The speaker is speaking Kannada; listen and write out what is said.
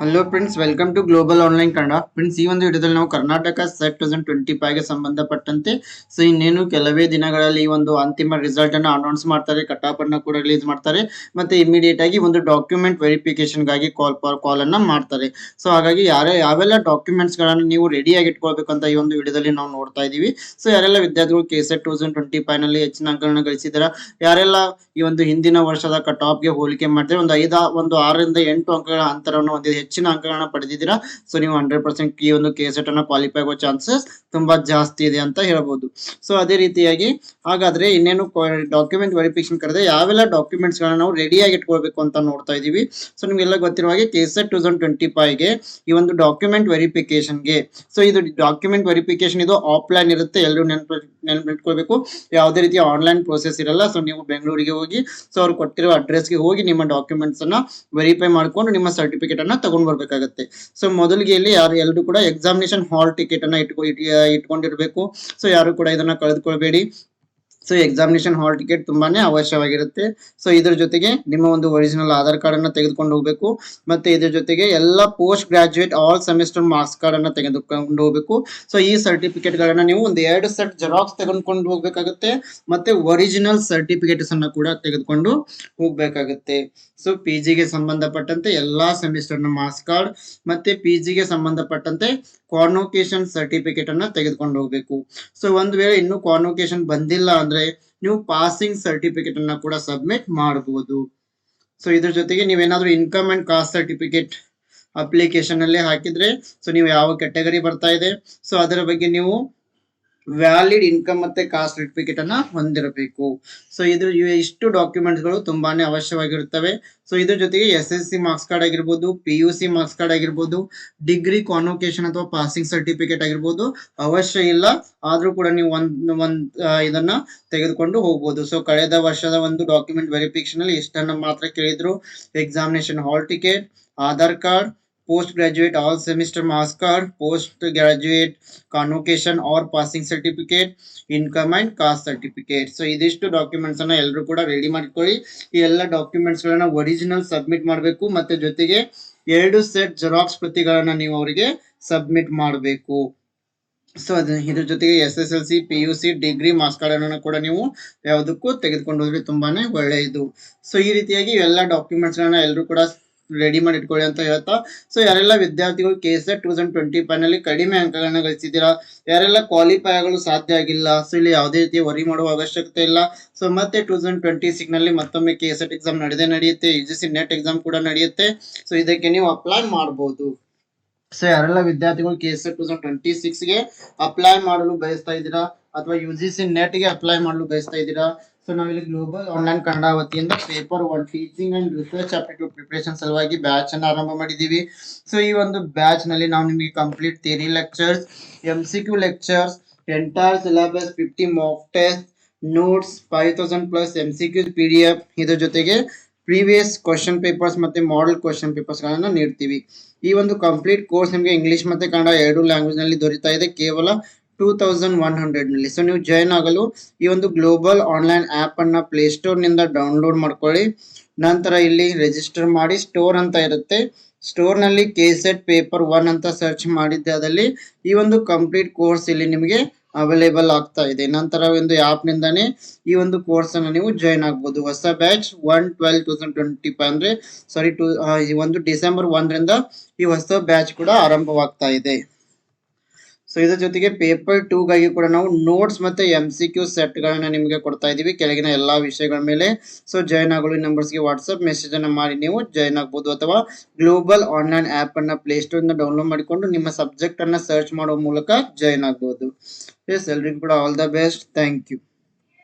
Hello friends welcome to global online Kannada friends ಈ ಒಂದು ವಿಡಿಯೋದಲ್ಲಿ ನಾವು ಕರ್ನಾಟಕ ಸೆಟ್ ತೌಸಂಡ್ ಟ್ವೆಂಟಿ ಗೆ ಸಂಬಂಧಪಟ್ಟಂತೆ ಸೊ ಇನ್ನೇನು ಕೆಲವೇ ದಿನಗಳಲ್ಲಿ ಈ ಒಂದು ಅಂತಿಮ ರಿಸಲ್ಟ್ ಅನ್ನು ಅನೌನ್ಸ್ ಮಾಡ್ತಾರೆ ಕಟಾಪ್ ಅನ್ನು ಕೂಡ ರಿಲೀಸ್ ಮಾಡ್ತಾರೆ, ಮತ್ತೆ ಇಮಿಡಿಯೇಟ್ ಆಗಿ ಒಂದು ಡಾಕ್ಯುಮೆಂಟ್ ವೆರಿಫಿಕೇಶನ್ಗಾಗಿ ಕಾಲ್ ಕಾಲ್ ಅನ್ನ ಮಾಡ್ತಾರೆ. ಸೊ ಹಾಗಾಗಿ ಯಾರೇ, ಯಾವೆಲ್ಲ ಡಾಕ್ಯುಮೆಂಟ್ಸ್ಗಳನ್ನು ನೀವು ರೆಡಿಯಾಗಿ ಇಟ್ಕೊಳ್ಬೇಕು ಅಂತ ಈ ಒಂದು ವಿಡಿಯೋದಲ್ಲಿ ನಾವು ನೋಡ್ತಾ ಇದೀವಿ ಸೊ ಯಾರೆಲ್ಲ ವಿದ್ಯಾರ್ಥಿಗಳು ಕೆ ಸೆಟ್ ಟೌಸಂಡ್ ಟ್ವೆಂಟಿ ಫೈವ್ನಲ್ಲಿ ಹೆಚ್ಚಿನ ಅಂಕಗಳನ್ನು ಗಳಿಸಿದಾರ ಯಾರೆಲ್ಲ ಈ ಒಂದು ಹಿಂದಿನ ವರ್ಷದ ಕಟಾಪ್ಗೆ ಹೋಲಿಕೆ ಮಾಡಿದ್ರೆ ಒಂದು ಐದ, ಒಂದು ಆರರಿಂದ ಎಂಟು ಅಂಕಗಳ ಅಂತರವನ್ನು ಹೊಂದಿದೆ ಹೆಚ್ಚಿನ ಅಂಕಗಳನ್ನ ಪಡೆದಿದ್ದೀರಾ? ಸೊ ನೀವು ಹಂಡ್ರೆಡ್ ಪರ್ಸೆಂಟ್ ಈ ಒಂದು ಕೆ ಸೆಟ್ ಅನ್ನ ಕ್ವಾಲಿಫೈ ಆಗೋ ಚಾನ್ಸಸ್ ತುಂಬಾ ಜಾಸ್ತಿ ಇದೆ ಅಂತ ಹೇಳ್ಬೋದು. ಸೊ ಅದೇ ರೀತಿಯಾಗಿ ಹಾಗಾದ್ರೆ ಇನ್ನೇನು ಡಾಕ್ಯುಮೆಂಟ್ ವೆರಿಫಿಕೇಶನ್ ಕರೆದ್ರೆ ಯಾವೆಲ್ಲ ಡಾಕ್ಯುಮೆಂಟ್ಸ್ ಗಳನ್ನ ನಾವು ರೆಡಿಯಾಗಿ ಇಟ್ಕೊಳ್ಬೇಕು ಅಂತ ನೋಡ್ತಾ ಇದೀವಿ ಸೊ ನಿಮ್ಗೆಲ್ಲ ಗೊತ್ತಿರುವ ಹಾಗೆ ಕೆ ಸೆಟ್ ಟೂ ಟ್ವೆಂಟಿ ಗೆ ಈ ಒಂದು ಡಾಕ್ಯುಮೆಂಟ್ ವೆರಿಫಿಕೇಶನ್ಗೆ ಸೊ ಇದು ಡಾಕ್ಯುಮೆಂಟ್ ವೆರಿಫಿಕೇಶನ್ ಇದು ಆಫ್ಲೈನ್ ಇರುತ್ತೆ, ಎಲ್ಲರೂ ನೆನಪು, ನೆನಪಿಟ್ಕೊಳ್ಬೇಕು. ಯಾವುದೇ ರೀತಿಯ ಆನ್ಲೈನ್ ಪ್ರೋಸೆಸ್ ಇರಲ್ಲ. ಸೊ ನೀವು ಬೆಂಗಳೂರಿಗೆ ಹೋಗಿ ಸೊ ಅವ್ರು ಕೊಟ್ಟಿರೋ ಅಡ್ರೆಸ್ಗೆ ಹೋಗಿ ನಿಮ್ಮ ಡಾಕ್ಯುಮೆಂಟ್ಸ್ ಅನ್ನ ವೆರಿಫೈ ಮಾಡ್ಕೊಂಡು ನಿಮ್ಮ ಸರ್ಟಿಫಿಕೇಟ್ ಅನ್ನ ತಗೊಂಡ್ ಬರ್ಬೇಕಾಗತ್ತೆ. ಸೊ ಮೊದಲಿಗೆ ಇಲ್ಲಿ ಯಾರು ಎಲ್ಲರೂ ಕೂಡ ಎಕ್ಸಾಮಿನೇಷನ್ ಹಾಲ್ ಟಿಕೆಟ್ ಅನ್ನ ಇಟ್ಕೊ ಇಟ್- ಇಟ್ಕೊಂಡಿರ್ಬೇಕು. ಸೊ ಯಾರು ಕೂಡ ಇದನ್ನ ಕಳೆದುಕೊಳ್ಬೇಡಿ. ಸೊ ಎಕ್ಸಾಮಿನೇಷನ್ ಹಾಲ್ ಟಿಕೆಟ್ ತುಂಬಾನೇ ಅವಶ್ಯವಾಗಿರುತ್ತೆ. ಸೊ ಇದ್ರ ಜೊತೆಗೆ ನಿಮ್ಮ ಒಂದು ಒರಿಜಿನಲ್ ಆಧಾರ್ ಕಾರ್ಡ್ ಅನ್ನ ತೆಗೆದುಕೊಂಡು ಹೋಗ್ಬೇಕು. ಮತ್ತೆ ಇದ್ರ ಜೊತೆಗೆ ಎಲ್ಲ post graduate all semester marks card ಅನ್ನ ತೆಗೆದುಕೊಂಡು ಹೋಗ್ಬೇಕು. ಸೊ ಈ ಸರ್ಟಿಫಿಕೇಟ್ ಗಳನ್ನ ನೀವು ಒಂದು ಎರಡು ಸೆಟ್ ಜೆರಾಕ್ಸ್ ತೆಗೆದುಕೊಂಡು ಹೋಗ್ಬೇಕಾಗುತ್ತೆ. ಮತ್ತೆ ಒರಿಜಿನಲ್ ಸರ್ಟಿಫಿಕೇಟ್ಸ್ ಅನ್ನ ಕೂಡ ತೆಗೆದುಕೊಂಡು ಹೋಗ್ಬೇಕಾಗುತ್ತೆ. ಸೊ ಪಿ ಜಿಗೆ ಸಂಬಂಧಪಟ್ಟಂತೆ ಎಲ್ಲಾ ಸೆಮಿಸ್ಟರ್ನ ಮಾರ್ಕ್ಸ್ ಕಾರ್ಡ್ ಮತ್ತೆ ಪಿ ಜಿಗೆ ಸಂಬಂಧಪಟ್ಟಂತೆ ಕಾನ್ವೊಕೇಶನ್ ಸರ್ಟಿಫಿಕೇಟ್ ಅನ್ನ ತೆಗೆದುಕೊಂಡು ಹೋಗ್ಬೇಕು. ಸೊ ಒಂದ್ ವೇಳೆ ಇನ್ನು ಕಾನ್ವೊಕೇಶನ್ ಬಂದಿಲ್ಲ ಅಂದ್ರೆ ನೀವು ಪಾಸಿಂಗ್ ಸರ್ಟಿಫಿಕೇಟ್ ಅನ್ನ ಕೂಡ ಸಬ್ಮಿಟ್ ಮಾಡಬಹುದು ಸೊ ಇದ್ರ ಜೊತೆಗೆ ನೀವೇನಾದ್ರೂ income and caste certificate application ಅಲ್ಲಿ ಹಾಕಿದ್ರೆ ಸೊ ನೀವು ಯಾವ ಕೆಟಗರಿ ಬರ್ತಾ ಇದೆ ಸೊ ಅದರ ಬಗ್ಗೆ ನೀವು ವ್ಯಾಲಿಡ್ ಇನ್ಕಮ್ ಮತ್ತೆ ಕಾಸ್ಟ್ ಸರ್ಟಿಫಿಕೇಟ್ ಅನ್ನ ಹೊಂದಿರಬೇಕು. ಸೊ ಇದು ಇಷ್ಟು ಡಾಕ್ಯುಮೆಂಟ್ಸ್ಗಳು ತುಂಬಾನೇ ಅವಶ್ಯವಾಗಿರುತ್ತವೆ. ಸೊ ಇದ್ರ ಜೊತೆಗೆ S S C marks card ಆಗಿರ್ಬೋದು P U C marks card ಆಗಿರ್ಬೋದು ಡಿಗ್ರಿ ಕಾನ್ವೊಕೇಶನ್ ಅಥವಾ ಪಾಸಿಂಗ್ ಸರ್ಟಿಫಿಕೇಟ್ ಆಗಿರ್ಬೋದು, ಅವಶ್ಯ ಇಲ್ಲ. ಆದ್ರೂ ಕೂಡ ನೀವು ಒಂದ್ ಒಂದ್ ಇದನ್ನ ತೆಗೆದುಕೊಂಡು ಹೋಗ್ಬೋದು. ಸೊ ಕಳೆದ ವರ್ಷದ ಒಂದು ಡಾಕ್ಯುಮೆಂಟ್ ವೆರಿಫಿಕೇಶನ್ ಅಲ್ಲಿ ಇಷ್ಟನ್ನ ಮಾತ್ರ ಕೇಳಿದ್ರು. Examination hall ticket Aadhaar card post graduate all semester marks card post graduate convocation or passing certificate income and caste certificate so ಇದಿಷ್ಟು ಡಾಕ್ಯುಮೆಂಟ್ಸ್ ಅನ್ನ ಎಲ್ಲರೂ ಕೂಡ ರೆಡಿ ಮಾಡ್ಕೊಳ್ಳಿ. ಈ ಎಲ್ಲ ಡಾಕ್ಯುಮೆಂಟ್ಸ್ ಗಳನ್ನ ಒರಿಜಿನಲ್ ಸಬ್ಮಿಟ್ ಮಾಡಬೇಕು ಮತ್ತೆ ಜೊತೆಗೆ ಎರಡು ಸೆಟ್ ಜೆರಾಕ್ಸ್ ಪ್ರತಿಗಳನ್ನ ನೀವು ಅವರಿಗೆ ಸಬ್ಮಿಟ್ ಮಾಡಬೇಕು. ಸೊ ಅದು ಇದ್ರ ಜೊತೆಗೆ S S L C P U C degree marks card ಅನ್ನು ಕೂಡ ನೀವು ಯಾವುದಕ್ಕೂ ತೆಗೆದುಕೊಂಡು ಹೋದ್ರೆ ತುಂಬಾನೇ ಒಳ್ಳೆಯದು. ಸೊ ಈ ರೀತಿಯಾಗಿ ಎಲ್ಲ ಡಾಕ್ಯುಮೆಂಟ್ಸ್ ಗಳನ್ನ ಎಲ್ಲರೂ ಕೂಡ ರೆಡಿ ಮಾಡಿ ಇಟ್ಕೊಳ್ಳಿ ಅಂತ ಹೇಳ್ತಾ. ಸೊ ಯಾರೆಲ್ಲ ವಿದ್ಯಾರ್ಥಿಗಳು K S two thousand twenty ಫೈವ್ನಲ್ಲಿ ಕಡಿಮೆ ಅಂಕಗಳನ್ನ ಗಳಿಸಿದ್ದೀರಾ, ಯಾರೆಲ್ಲ ಕ್ವಾಲಿಫೈ ಆಗಲು ಸಾಧ್ಯ ಆಗಿಲ್ಲ ಸೊ ಇಲ್ಲಿ ಯಾವುದೇ ರೀತಿಯ ವರಿ ಮಾಡುವ ಅವಶ್ಯಕತೆ ಇಲ್ಲ. ಸೊ ಮತ್ತೆ ಟೂ ತೌಸಂಡ್ ಟ್ವೆಂಟಿ ಸಿಕ್ಸ್ನಲ್ಲಿ ಮತ್ತೊಮ್ಮೆ ಕೆ ಎಸ್ ಎಕ್ಸಾಮ್ ನಡೆದೇ ನಡೆಯುತ್ತೆ ಯು ಜಿ ನೆಟ್ ಎಕ್ಸಾಮ್ ಕೂಡ ನಡೆಯುತ್ತೆ. ಸೊ ಇದಕ್ಕೆ ನೀವು ಅಪ್ಲೈ ಮಾಡಬಹುದು ಸೊ ಯಾರೆಲ್ಲ ವಿದ್ಯಾರ್ಥಿಗಳು K S two thousand twenty apply ಮಾಡಲು ಬಯಸ್ತಾ ಇದ್ದೀರಾ, ಅಥವಾ ಯು ಜಿ ಸಿ ನೆಟ್ಗೆ ಅಪ್ಲೈ ಮಾಡಲು ಬಯಸ್ತಾ ಇದ್ದೀರಾ ಸೊ ನಾವಿಲ್ಲಿ ಗ್ಲೋಬಲ್ ಆನ್ಲೈನ್ ಕನ್ನಡ ವತಿಯಿಂದ paper one teaching and research aptitude preparation ಸಲುವಾಗಿ ಬ್ಯಾಚ್ ಅನ್ನು ಆರಂಭ ಮಾಡಿದ್ದೀವಿ. ಸೊ ಈ ಒಂದು ಬ್ಯಾಚ್ನಲ್ಲಿ ನಾವು ನಿಮಗೆ complete theory lectures M C Q lectures entire syllabus fifty mock test notes five thousand plus M C Q P D F ಇದ್ರ ಜೊತೆಗೆ ಪ್ರೀವಿಯಸ್ ಕ್ವಶನ್ ಪೇಪರ್ಸ್ ಮತ್ತೆ ಮಾಡೆಲ್ ಕ್ವಶನ್ ಪೇಪರ್ಸ್ ಗಳನ್ನ ನೀಡ್ತೀವಿ. ಈ ಒಂದು ಕಂಪ್ಲೀಟ್ ಕೋರ್ಸ್ ನಿಮಗೆ ಇಂಗ್ಲಿಷ್ ಮತ್ತೆ ಕನ್ನಡ ಎರಡು ಲ್ಯಾಂಗ್ವೇಜ್ನಲ್ಲಿ ದೊರೀತಾ ಇದೆ. ಕೇವಲ ಟೂ ತೌಸಂಡ್ ಒನ್ ಹಂಡ್ರೆಡ್ನಲ್ಲಿ. ಸೊ ನೀವು ಜಾಯ್ನ್ ಆಗಲು ಈ ಒಂದು ಗ್ಲೋಬಲ್ ಆನ್ಲೈನ್ ಆಪ್ ಅನ್ನ ಪ್ಲೇಸ್ಟೋರ್ನಿಂದ ಡೌನ್ಲೋಡ್ ಮಾಡ್ಕೊಳ್ಳಿ. ನಂತರ ಇಲ್ಲಿ ರಿಜಿಸ್ಟರ್ ಮಾಡಿ ಸ್ಟೋರ್ ಅಂತ ಇರುತ್ತೆ. ಸ್ಟೋರ್ನಲ್ಲಿ ಕೆ ಸೆಟ್ ಪೇಪರ್ ಒನ್ ಅಂತ ಸರ್ಚ್ ಮಾಡಿದ್ದೆ ಅದರಲ್ಲಿ. ಈ ಒಂದು ಕಂಪ್ಲೀಟ್ ಕೋರ್ಸ್ ಇಲ್ಲಿ ನಿಮಗೆ ಅವೈಲೇಬಲ್ ಆಗ್ತಾ ಇದೆ. ನಂತರ ಒಂದು ಆಪ್ ನಿಂದಾನೇ ಈ ಒಂದು ಕೋರ್ಸ್ ಅನ್ನ ನೀವು ಜಾಯ್ನ್ ಆಗ್ಬೋದು. ಹೊಸ batch one twelve thousand twenty five ಅಂದ್ರೆ ಸಾರಿ ಟೂ ಈ ಒಂದು ಡಿಸೆಂಬರ್ ಒಂದರಿಂದ ಈ ಹೊಸ ಬ್ಯಾಚ್ ಕೂಡ ಆರಂಭವಾಗ್ತಾ ಇದೆ. ಸೊ ಇದ್ರ ಜೊತೆಗೆ ಪೇಪರ್ ಟೂ ಗಾಗಿ ಕೂಡ ನಾವು ನೋಟ್ಸ್ ಮತ್ತೆ ಎಂ ಸಿ ಕ್ಯೂ ಸೆಟ್ ಗಳನ್ನ ನಿಮಗೆ ಕೊಡ್ತಾ ಇದೀವಿ ಕೆಳಗಿನ ಎಲ್ಲಾ ವಿಷಯಗಳ ಮೇಲೆ. ಸೊ ಜಾಯ್ನ್ ಆಗಲು ಈ ನಂಬರ್ಸ್ಗೆ ವಾಟ್ಸ್ಆಪ್ ಮೆಸೇಜ್ ಅನ್ನ ಮಾಡಿ. ನೀವು ಜಾಯ್ನ್ ಆಗ್ಬೋದು ಅಥವಾ ಗ್ಲೋಬಲ್ ಆನ್ಲೈನ್ ಆಪ್ ಅನ್ನ ಪ್ಲೇಸ್ಟೋರ್ ಇಂದ ಡೌನ್ಲೋಡ್ ಮಾಡಿಕೊಂಡು ನಿಮ್ಮ ಸಬ್ಜೆಕ್ಟ್ ಅನ್ನ ಸರ್ಚ್ ಮಾಡುವ ಮೂಲಕ ಜಾಯ್ನ್ ಆಗ್ಬೋದು. ಎಸ್ ಎಲ್ರಿಗೂ ಕೂಡ all the best thank you